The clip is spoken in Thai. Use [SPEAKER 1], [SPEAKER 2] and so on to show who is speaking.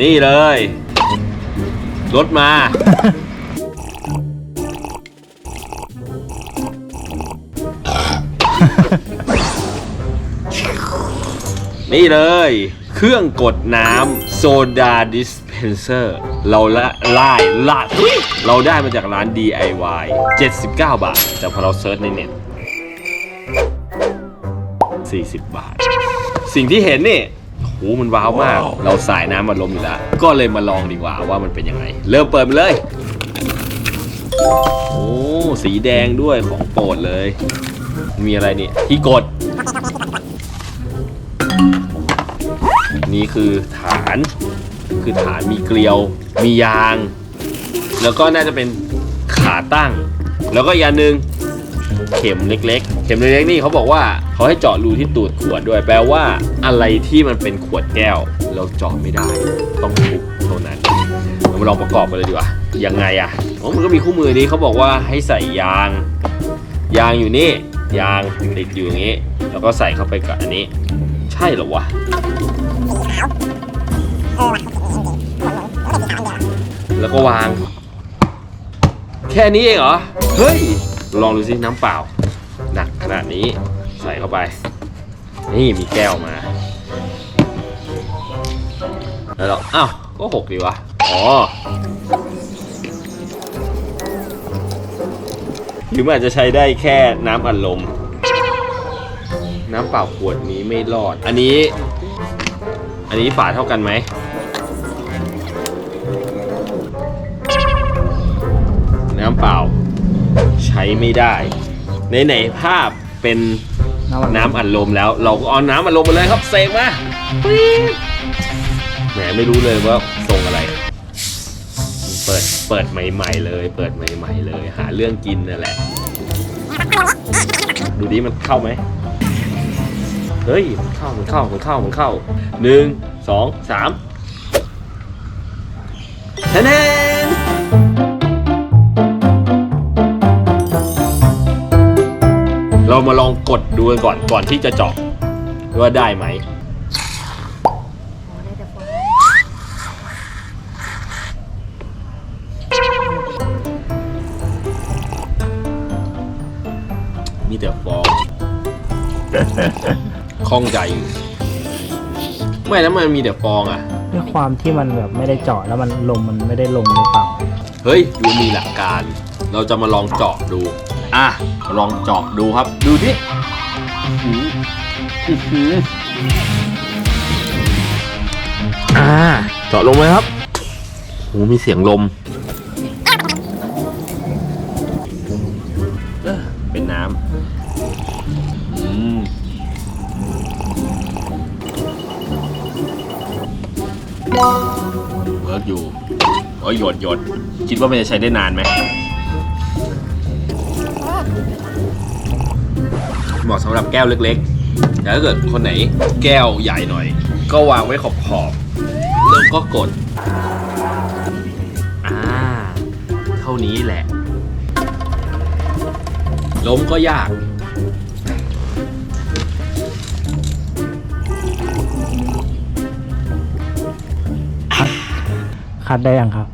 [SPEAKER 1] นี่เลยรถมา นี่เลย เครื่องกดน้ำโซดาดิสเพนเซอร์ เราละไล่ละอุ๊ยเราได้มาจากร้าน DIY 79 บาท แต่พอเราเซิร์ชในเน็ต 40 บาท สิ่งที่เห็นนี่ หมันว้าวมาก เราสายน้ำมาลมอยู่แล้ว ก็เลยมาลองดีกว่าว่ามันเป็นยังไง เริ่มเปิดมาเลย โอ้สีแดงด้วยของโปรดเลย มีอะไรนี่ที่กด นี่คือฐาน คือฐานมีเกลียว มียาง แล้วก็น่าจะเป็นขาตั้ง แล้วก็อีกอย่างหนึ่ง เข็มเล็ก ๆ เข็มเล็กๆนี่เขาบอกว่าเขาให้เจาะรูที่ตูดขวดด้วย แปลว่าอะไรที่มันเป็นขวดแก้ว เราเจาะไม่ได้ ต้องทุบเท่านั้นเรามาลองประกอบกันเลยดีกว่ายังไงอะอ๋อมันก็มีคู่มือนี้เขาบอกว่าให้ใส่ยาง ยางอยู่นี่ ยางติดอยู่อย่างนี้ แล้วก็ใส่เข้าไปกับอันนี้ ใช่เหรอวะแล้วก็วาง แค่นี้เองเหรอ เฮ้ย ลองดูสิน้ำเปล่า หนักขนาดนี้ใส่เข้าไป นี่มีแก้วมา แล้วเราอ้าวก็หกดีวะ อ๋อหรือมันอาจจะใช้ได้แค่น้ำอัดลม น้ำเปล่าขวดนี้ไม่รอด อันนี้ อันนี้ฝาเท่ากันไหมน้ำเปล่า ไม่ได้ในไหนๆภาพเป็น
[SPEAKER 2] น้ำอัดลม
[SPEAKER 1] น้ำอัดลมแล้ว เราก็เอาน้ำอัดลมมาเลยครับเสกมาปี๊ดแหมไม่รู้เลยว่าทรงอะไร เปิดเปิดใหม่ ๆ เลย เปิดใหม่ ๆ เลย หาเรื่องกินนั่นแหละ ดูดิมันเข้าไหมเฮ้ยมันเข้ามันเข้ามันเข้ามันเข้าหนึ่งสองสาม เรามาลองกดดูกันก่อนก่อนที่จะเจาะว่าได้ไหมมีแต่ฟองข้องใจอยู่ ไม่แล้วมันมีแต่ฟองอะ
[SPEAKER 2] ด้วยความที่มันแบบไม่ได้เจาะแล้วมันลมมันไม่ได้ลงหรือเปล่า
[SPEAKER 1] เฮ้ย ดูมีหลักการ เราจะมาลองเจาะดู อะ ลองเจาะดูครับ ดูดิอื้อหืออื้อหืออ่าเจาะลงเลยครับโหมีเสียงลมเออเป็นน้ำอืมเวิร์กอยู่โอ้ยหยดหยดคิดว่ามันจะใช้ได้นานไหม เหมาะสำหรับแก้วเล็กๆแต่ถ้าเกิดคนไหนแก้วใหญ่หน่อย ก็วางไว้ขอบขอบๆแล้วก็กดอ่าเท่านี้แหละ ล้มก็ยาก
[SPEAKER 2] คัดได้ยังครับ